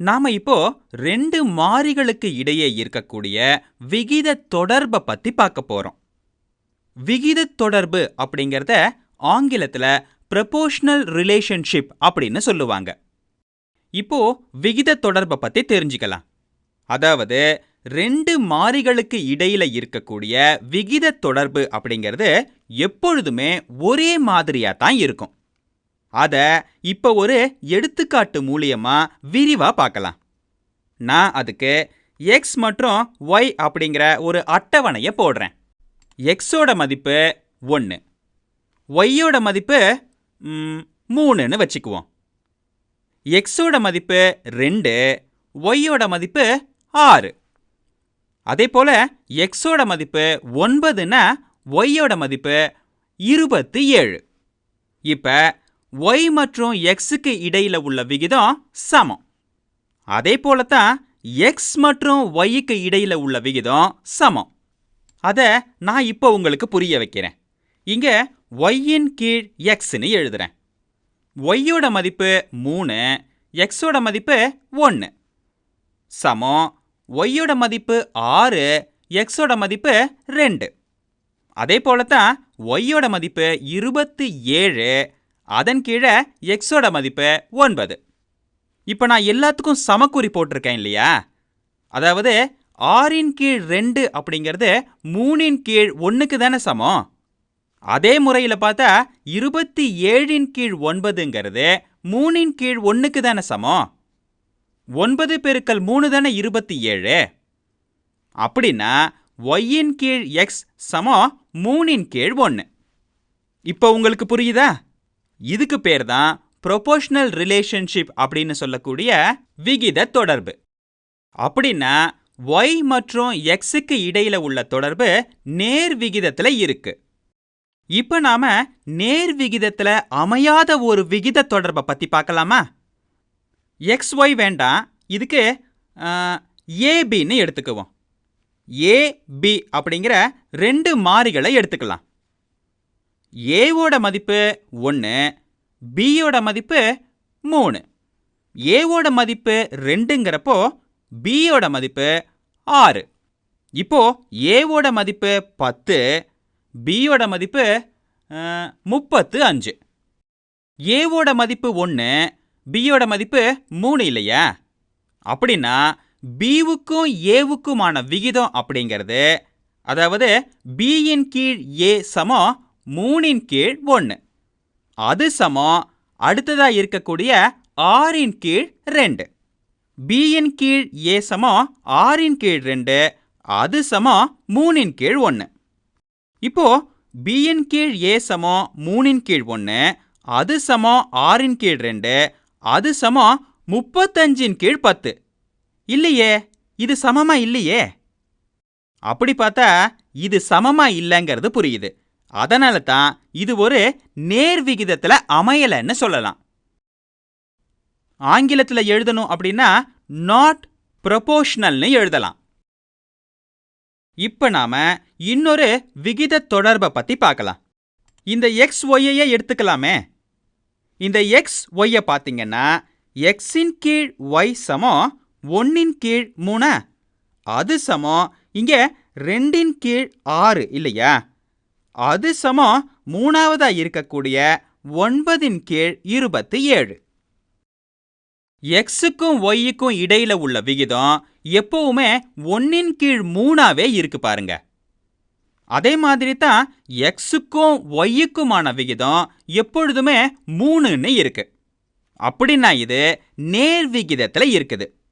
நாம இப்போ ரெண்டு மாறிகளுக்கு இடையே இருக்கக்கூடிய விகித தொடர்பை பத்தி பார்க்க போறோம். விகித தொடர்பு அப்படிங்கிறத ஆங்கிலத்துல ப்ரொபோஷனல் ரிலேஷன்ஷிப் அப்படின்னு சொல்லுவாங்க. இப்போ விகித தொடர்பை பத்தி தெரிஞ்சுக்கலாம். அதாவது ரெண்டு மாறிகளுக்கு இடையில இருக்கக்கூடிய விகித தொடர்பு அப்படிங்கிறது எப்பொழுதுமே ஒரே மாதிரியா தான் இருக்கும். அதை இப்போ ஒரு எடுத்துக்காட்டு மூலியமாக விரிவாக பார்க்கலாம். நான் அதுக்கு எக்ஸ் மற்றும் ஒய் அப்படிங்கிற ஒரு அட்டவணையை போடுறேன். எக்ஸோட மதிப்பு ஒன்று ஒய்யோட மதிப்பு மூணுன்னு வச்சுக்குவோம். எக்ஸோட மதிப்பு ரெண்டு ஒய்யோட மதிப்பு ஆறு. அதே போல் எக்ஸோட மதிப்பு ஒன்பதுன்னா ஒய்யோட மதிப்பு இருபத்தி ஏழு. இப்போ ஒய் மற்றும் எக்ஸுக்கு இடையில உள்ள விகிதம் சமம். அதே போல தான் எக்ஸ் மற்றும் ஒய்க்கு இடையில உள்ள விகிதம் சமம். அதை நான் இப்போ உங்களுக்கு புரிய வைக்கிறேன். இங்க ஒய்யின் கீழ் எக்ஸ்ன்னு எழுதுறேன். ஒய்யோட மதிப்பு மூணு எக்ஸோட மதிப்பு ஒன்று சமம். ஒய்யோட மதிப்பு ஆறு எக்ஸோட மதிப்பு ரெண்டு. அதே போல தான் ஒய்யோட மதிப்பு இருபத்தி ஏழு அதன் கீழே எக்ஸோட மதிப்பு ஒன்பது. இப்போ நான் எல்லாத்துக்கும் சமக்குறி போட்டிருக்கேன் இல்லையா? அதாவது ஆறின் கீழ் ரெண்டு அப்படிங்கிறது மூணின் கீழ் ஒன்றுக்கு தானே சமம்? அதே முறையில் பார்த்தா இருபத்தி ஏழின் கீழ் ஒன்பதுங்கிறது மூணின் கீழ் ஒன்றுக்கு தானே சமம்? ஒன்பது பெருக்கல் மூணு தானே இருபத்தி ஏழு அப்படின்னா ஒய்யின் கீழ் எக்ஸ் சமம் மூணின் கீழ் ஒன்று இப்போ உங்களுக்கு புரியுதா? இதுக்கு பேர் தான் ப்ரொபோஷனல் ரிலேஷன்ஷிப் அப்படின்னு சொல்லக்கூடிய விகித தொடர்பு. அப்படின்னா ஒய் மற்றும் எக்ஸுக்கு இடையில உள்ள தொடர்பு நேர் விகிதத்தில் இருக்கு. இப்போ நாம நேர் விகிதத்தில் அமையாத ஒரு விகித தொடர்பை பற்றி பார்க்கலாமா? எக்ஸ் ஒய் வேண்டாம். இதுக்கு ஏபின்னு எடுத்துக்குவோம். ஏபி அப்படிங்கிற ரெண்டு மாறிகளை எடுத்துக்கலாம். ஏவோட மதிப்பு ஒன்று பியோட மதிப்பு மூணு. ஏவோட மதிப்பு ரெண்டுங்கிறப்போ பியோட மதிப்பு ஆறு. இப்போ ஏவோட மதிப்பு பத்து பியோட மதிப்பு முப்பத்து அஞ்சு. ஏவோட மதிப்பு ஒன்று பியோட மதிப்பு மூணு இல்லையா? அப்படின்னா பிவுக்கும் ஏவுக்குமான விகிதம் அப்படிங்கிறது அதாவது பியின் கீழ் ஏ சமம் மூணின் கீழ் ஒன்று அது சமம். அடுத்ததா இருக்கக்கூடிய ஆறின் கீழ் ரெண்டு. பியின் கீழ் ஏ சமம் ஆறின் கீழ் ரெண்டு. அது சமம் மூணின் கீழ் ஒன்று இப்போ பியின் கீழ் ஏ சமம் மூணின் கீழ் ஒன்று அது சமம் ஆறின் கீழ் ரெண்டு. அது சமம் முப்பத்தஞ்சின் கீழ் பத்து. இல்லையே இது சமமா இல்லையே? அப்படி பார்த்தா இது சமமா இல்லைங்கிறது புரியுது. அதனால தான் இது ஒரு நேர் விகிதத்தில் அமையலைன்னு சொல்லலாம். ஆங்கிலத்தில் எழுதணும் அப்படின்னா நாட் ப்ரொபோஷனல்னு எழுதலாம். இப்போ நாம இன்னொரு விகித தொடர்பை பற்றி பார்க்கலாம். இந்த எக்ஸ் ஒய்யையே எடுத்துக்கலாமே. இந்த எக்ஸ் ஒய்யை பார்த்தீங்கன்னா எக்ஸின் கீழ் ஒய் சமம் ஒன்னின் கீழ் மூணு அது சமம் இங்கே ரெண்டின் கீழ் ஆறு இல்லையா? அது சமம் மூணாவதா இருக்கக்கூடிய ஒன்பதின் கீழ் இருபத்தி ஏழு. எக்ஸுக்கும் ஒய்யுக்கும் இடையில உள்ள விகிதம் எப்பவுமே ஒன்னின் கீழ் மூணாவே இருக்கு பாருங்க. அதே மாதிரி தான் எக்ஸுக்கும் ஒய்யுக்குமான விகிதம் எப்பொழுதுமே மூணுன்னு இருக்கு. அப்படின்னா இது நேர் விகிதத்தில் இருக்குது.